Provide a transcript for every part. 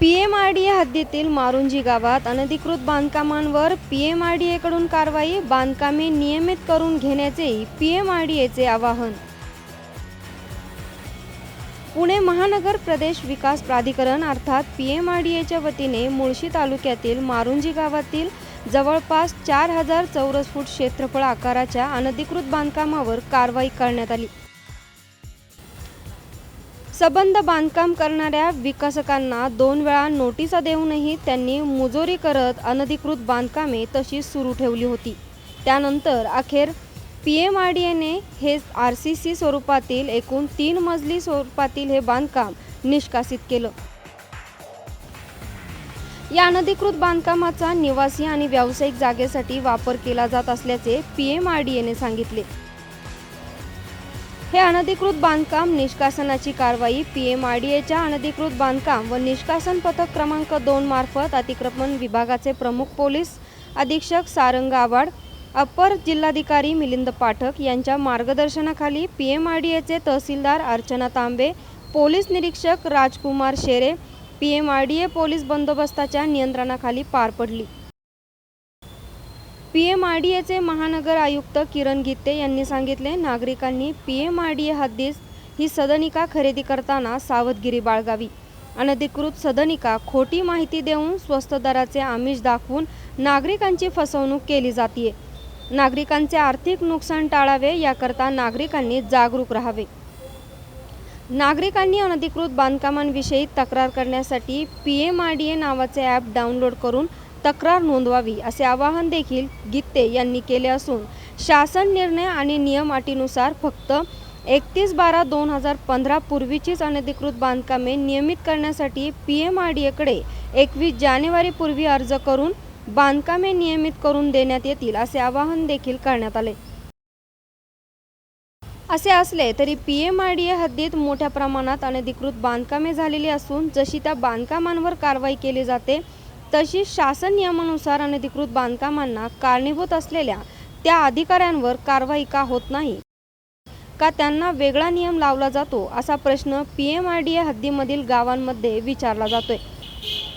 P M R D A हद्दीतील मारुंजी गावात अनधिकृत बांधकामांवर पी एम आर डी एकडून कारवाई बांधकामे नियमित करून घेण्याचेही पी एम आर डी एचे आवाहन. पुणे महानगर प्रदेश विकास प्राधिकरण अर्थात पी एम आर डी एच्या वतीने मुळशी तालुक्यातील मारुंजी गावातील जवळपास चार हजार चौरस फूट क्षेत्रफळ आकाराच्या अनधिकृत बांधकामावर कारवाई करण्यात आली. सबंध बांधकाम करणाऱ्या विकासकांना दोन वेळा नोटिसा देऊनही त्यांनी मुजोरी करत अनधिकृत बांधकामे तशीच सुरू ठेवली होती. त्यानंतर अखेर पी एम आर डी एने हे आर सी सी स्वरूपातील एकूण तीन मजली स्वरूपातील हे बांधकाम निष्कासित केलं. या अनधिकृत बांधकामाचा निवासी आणि व्यावसायिक जागेसाठी वापर केला जात असल्याचे पी एम आर डी एने सांगितले. हे अनधिकृत बांधकाम निष्कासनाची कारवाई पी एम आर डी एच्या अनधिकृत बांधकाम व निष्कासन पथक क्रमांक दोन मार्फत अतिक्रमण विभागाचे प्रमुख पोलीस अधीक्षक सारंग आवाड अपर जिल्हाधिकारी मिलिंद पाठक यांच्या मार्गदर्शनाखाली पी एम आर डी एचे तहसीलदार अर्चना तांबे पोलीस निरीक्षक Rajkumar Shere P M R D A police बंदोबस्ताच्या नियंत्रणाखाली पार पडली. पी एम आर डी एचे महानगर आयुक्त किरण गीते यांनी सांगितले नागरिकांनी P M R D A हद्दीस ही सदनिका खरेदी करताना सावधगिरी बाळगावी. अनधिकृत सदनिका खोटी माहिती देऊन स्वस्त दराचे आमिष दाखवून नागरिकांची फसवणूक केली जाते नागरिकांचे आर्थिक नुकसान टाळावे याकरता नागरिकांनी जागरूक राहावे. नागरिकांनी अनधिकृत बांधकामांविषयी तक्रार करण्यासाठी P M R D A नावाचे ॲप डाउनलोड करून तक्रार नोंदवावी असे आवाहन देखील गित्ते यांनी केले असून शासन निर्णय आणि नियम अटीनुसार फक्त एकतीस बारा दोन हजार पंधरा पूर्वीचीच अनधिकृत बांधकामे नियमित करण्यासाठी पी एम आर डी एकडे एकवीस जानेवारीपूर्वी अर्ज करून बांधकामे नियमित करून देण्यात येतील असे आवाहन देखील करण्यात आले. असे असले तरी P M R D A हद्दीत मोठ्या प्रमाणात अनधिकृत बांधकामे झालेली असून जशी त्या बांधकामांवर कारवाई केली जाते तशी शासन नियमानुसार अनधिकृत बांधकामांना कारणीभूत असलेल्या त्या अधिकाऱ्यांवर कारवाई का होत नाही? का त्यांना वेगळा नियम लावला जातो असा प्रश्न P M R D A हद्दीमधील गावांमध्ये विचारला जातोय.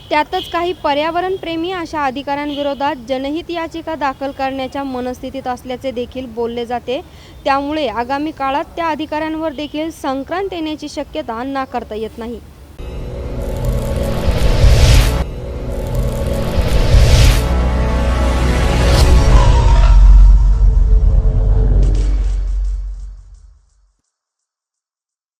त्यातच काही पर्यावरणप्रेमी अशा अधिकाऱ्यांविरोधात जनहित याचिका दाखल करण्याच्या मनस्थितीत असल्याचे देखील बोलले जाते. त्यामुळे आगामी काळात त्या अधिकाऱ्यांवर देखील संक्रांत येण्याची शक्यता नाकारता येत नाही.